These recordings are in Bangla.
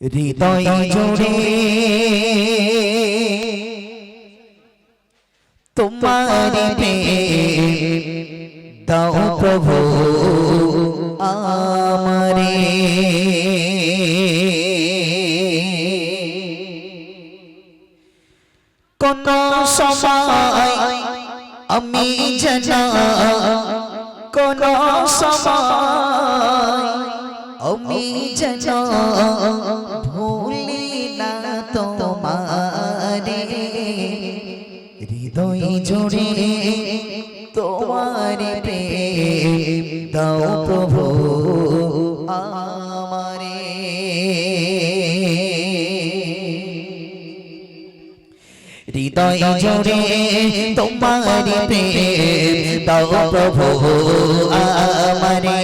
হৃদয় জুড়ে তোমার দাও প্রভু আমারে কোন সময় আমি জানা কোন সময় আমি জানা হৃদয় জোড়ে তোমার প্রেম দাও প্রভু আমারে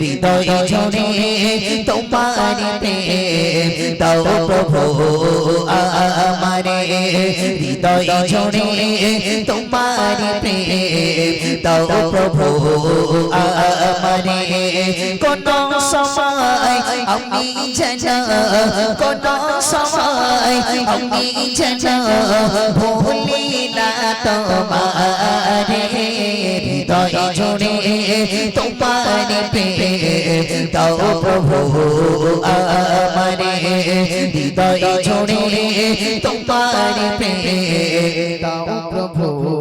হৃদয় জোড়ে তোমার প্রেম দাও প্রভু আমারে হৃদয় জোড়ে তোমার প্রেম দাও প্রভু আমারে কোন সময় আমি জানা কোন সময় আমি জানা ভুলি না তোমারে হৃদয় জুড়ে তোমার প্রেম দাও প্রভু আমারে হৃদয় জুড়ে তোমার প্রেম দাও প্রভু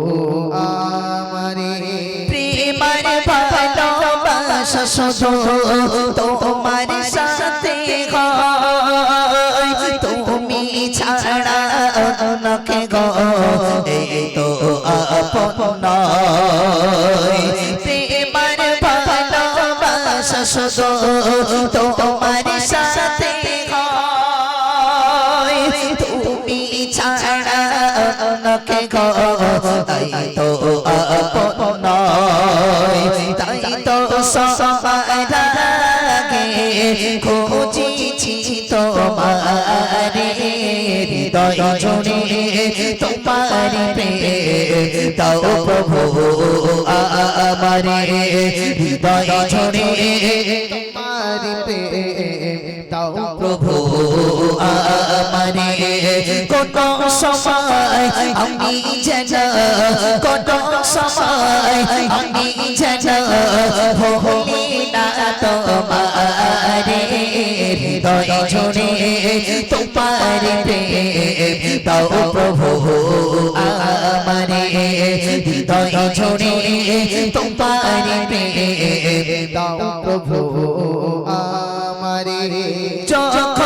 শুধু তোমার সাথে তুমি ছাড়া অনকে গো। এই তো খুঁজিছি তোমারে হৃদয় জুড়ে তোমার প্রেম দাও প্রভু আমারে হৃদয় জুড়ে তোমার প্রেম দাও প্রভু আমারে কত সময় আমি জানা কত সময় আমি জানা ভুলি না তোমারে হৃদয় জুড়ে তোমার প্রেম, দাও প্রভু আমারে। হৃদয় জুড়ে তোমার প্রেম, দাও প্রভু আমারে। যখন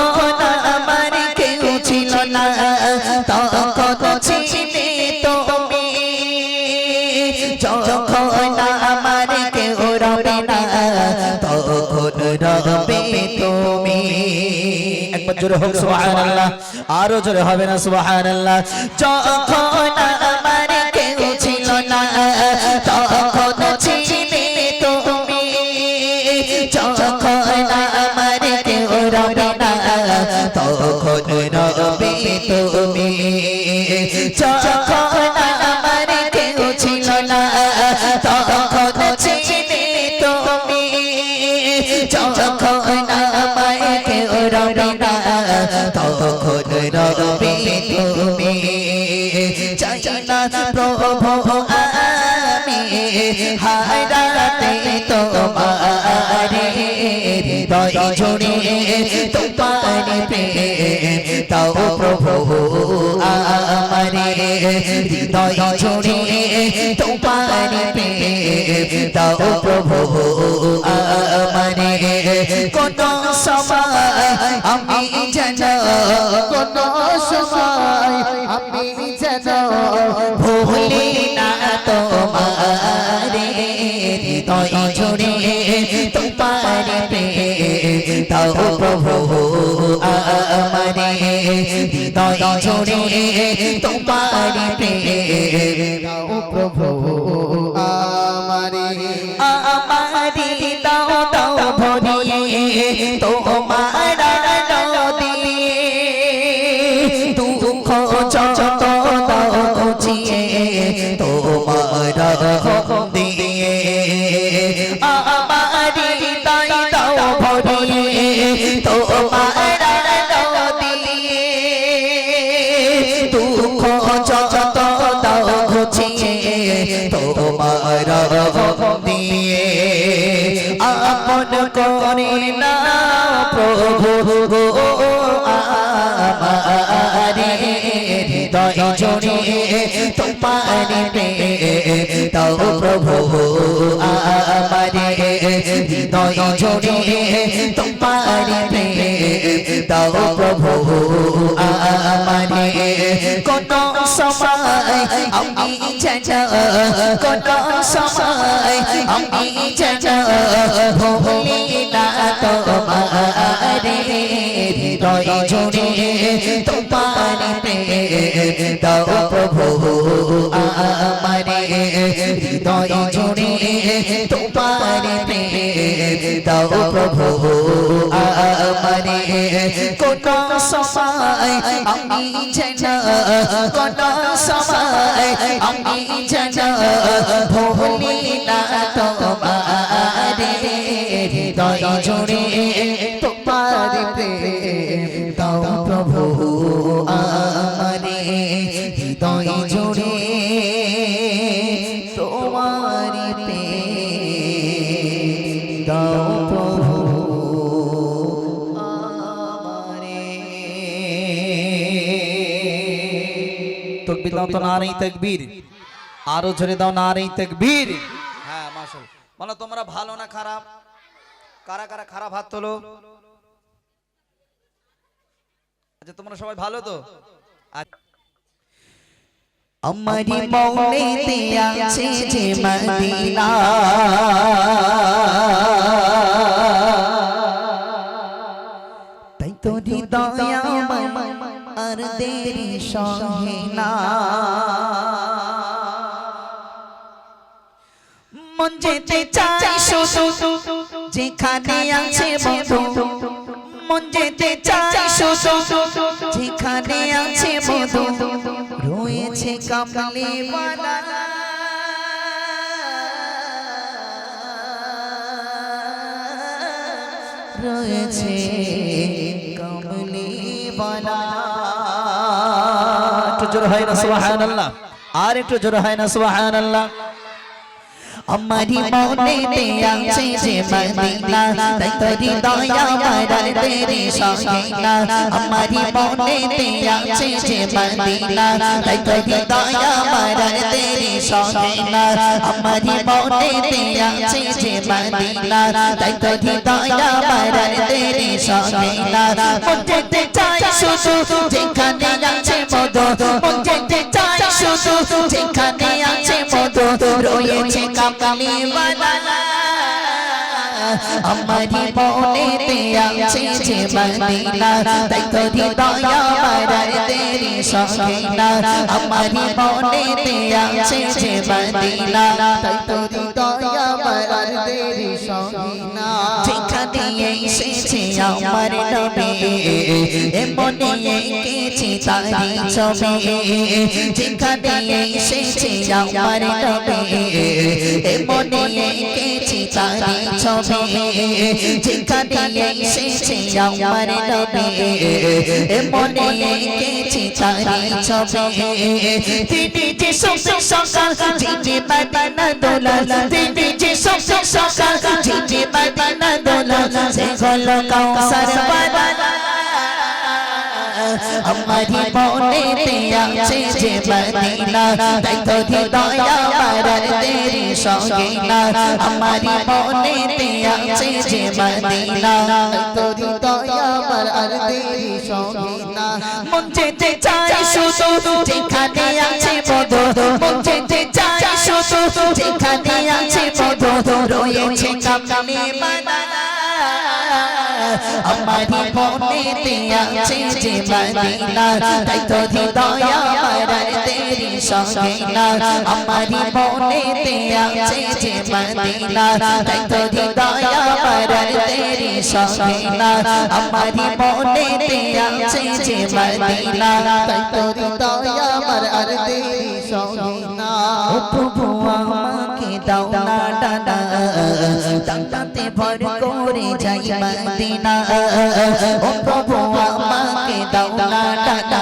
জোরে হোক সুবহানাল্লাহ। আরও জোরে হবে না সুবহানাল্লাহ। যখন আমার কেউ ছিল না তখন ছিলে তুমি। যখন আমার কেউ রবে না তখন রবে তুমি। যখন আমার কেউ ছিল না তখন ছিলে তুমি। যখন রবে তুমি চাই না প্রভু আমি হারাতে তোমারে হৃদয় জুড়ে তোমার প্রেম তাও প্রভু আমারে হৃদয় জুড়ে তোমার তাও প্রভু আমারে। কোন সময় আমি জানা কোন তোমারে। হৃদয় জুড়ে তোমার তাও প্রভু হৃদয় জুড়ে তোমার প্রেম প্রভু। আমারে। আমারে দাও দাও ভরিয়ে তোমার আপন করে না, প্রভু গো আমারে হৃদয় জড়িয়ে তোমার প্রেম দাও প্রভু আমারে হৃদয় জড়িয়ে তোমার প্রেম দাও প্রভু আমারে আমি জানা কোন সময় আমি জানা ভুলি না তোমারে হৃদয় জড়িয়ে তোমার প্রেম দাও প্রভু আমারে হৃদয় জড়িয়ে তোমার দাও প্রভু আমারে কোন সময় আমি জানা কোন আমি জানা ভুলি না তোমারে হৃদয় জড়িয়ে তোমার দাও দাও তো তকবীর। আরও জোরে দাও নারী তকবীর। হ্যাঁ বলো তোমরা ভালো না খারাপ? কারা কারা খারাপ হাত তোলো? আচ্ছা তোমরা সবাই ভালো তো? আচ্ছা আমারি মৌনেতে আছে যে মদিনা। তাই তো হৃদয় আমার আর দেরি সহে না। মন যেতে চাই শুধু যেখানে আছে বন্ধু। মন যেতে চাই শুধু যেখানে আছে মধু রয়েছে কামলে রয়েছে কমলে একটু জোরে হয় না সুবহানাল্লাহ। আর একটু জোর হয় না সুবহানাল্লাহ। আমারি মনেতে আছে যে মদিনা তাই তো হৃদয় আমার তেরে সঙ্গে না আমারি মনেতে আছে যে মদিনা তাই তো হৃদয় আমার তেরে সঙ্গে না আমারি মনেতে আছে যে মদিনা তাই তো হৃদয় আমার তেরে সঙ্গে না মন যেতে চাই শুধু যেখানে আছে মধু মন যেতে চাই শুধু যেখানে আছে মধু রয়েছে কামলি আমারি মনেতে আছে যে মদিনা তাই তো হৃদয় আমার তেরি সঙ্গে না আমারি মনেতে আছে যে মদিনা তাই তো হৃদয় আমার তেরি সঙ্গে না যেখানে এসেছে আমার নবী। এমনি এঁকেছি তারি ছবি যেখানে এসেছে আমার নবী এমনি এঁকেছি তারি ছবি যেখানে এসেছে আমার নবী এমনি এঁকেছি তারি ছবি তিনি যে সব সকাল যিনি মদিনা দোলাল তিনি যে সব সকাল যিনি মদিনা দোলাল সে হলো কাউসার বালা আমারি মনেতে আছে যে মদিনা তাই তো হৃদয় আমার তেরি সঙ্গে না আমারি মনেতে আছে যে মদিনা তাই তো হৃদয় আমার তেরি মন মন আমারি মনেতে আছে যে মদিনা তাই তো হৃদয় আমার তেরি সঙ্গে না আমারি মনেতে আছে যে মদিনা তাই তো হৃদয় আমার তেরি সঙ্গে না আমারি মনেতে আছে যে মদিনা তাই তো হৃদয় আমার আর তেরি সঙ্গে না প্রভু আমাকে দাও না ডানা পথে ভর করে যাই মদিনা। ও প্রভু আমাকে দাও না টাকা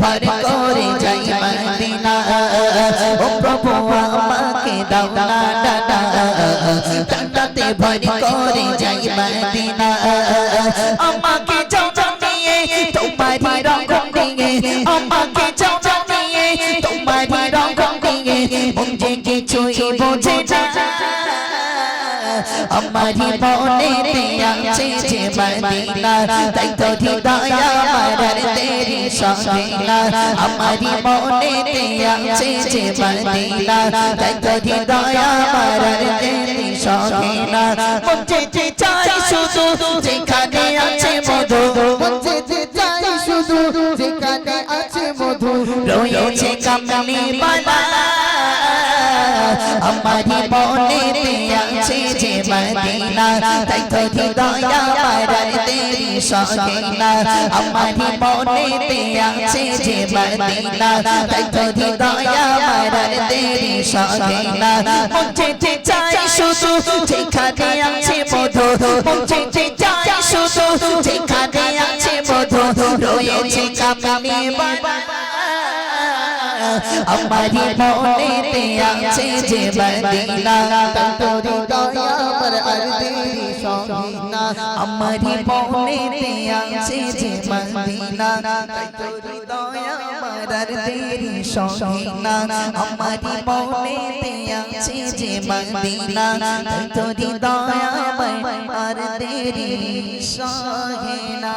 ভর করে যাই মদিনা। ও প্রভু আমাকে দাও না টাকা ভর করে যাই মদিনা। আমাকে যাও যাও নিয়ে রকম নিয়ে আমাকে যাও যাও নিয়ে রকম নিয়ে মুঝে কিছুই বোঝে না। আমারি মনে আছে যে মদিনা তাই তো হৃদয় আমার তেরি সঙ্গিনা আমারি মনে আছে যে মদিনা তাই তো হৃদয় আমার তেরি সঙ্গিনা মুঝে যে চাই শুধু যেখানে আছে মধু মুঝে যে চাই শুধু যেখানে আছে মধু রয়েছে কামলি বালা আমারি মনে আছে যে মদিনা তাই তো হৃদয় আমার তেরি সঙ্গিনা আমারি মনে আছে যে মদিনা তাই তো হৃদয় আমার তেরি মুঝে যে চাই শুধু যেখানে আছে মধু যে চাই শুধু যেখানে আছে মধু রয়েছে কামলি বালা আমারি মনেতে আছে যে মদিনা তোর হৃদয় আমার আর তেরি সঙ্গিনা আমারি মনেতে আছে যে মদিনা তোর হৃদয় আমার আর তেরি সঙ্গিনা মনেতে আছে যে মদিনা তোর হৃদয় আমার আর তেরি সঙ্গিনা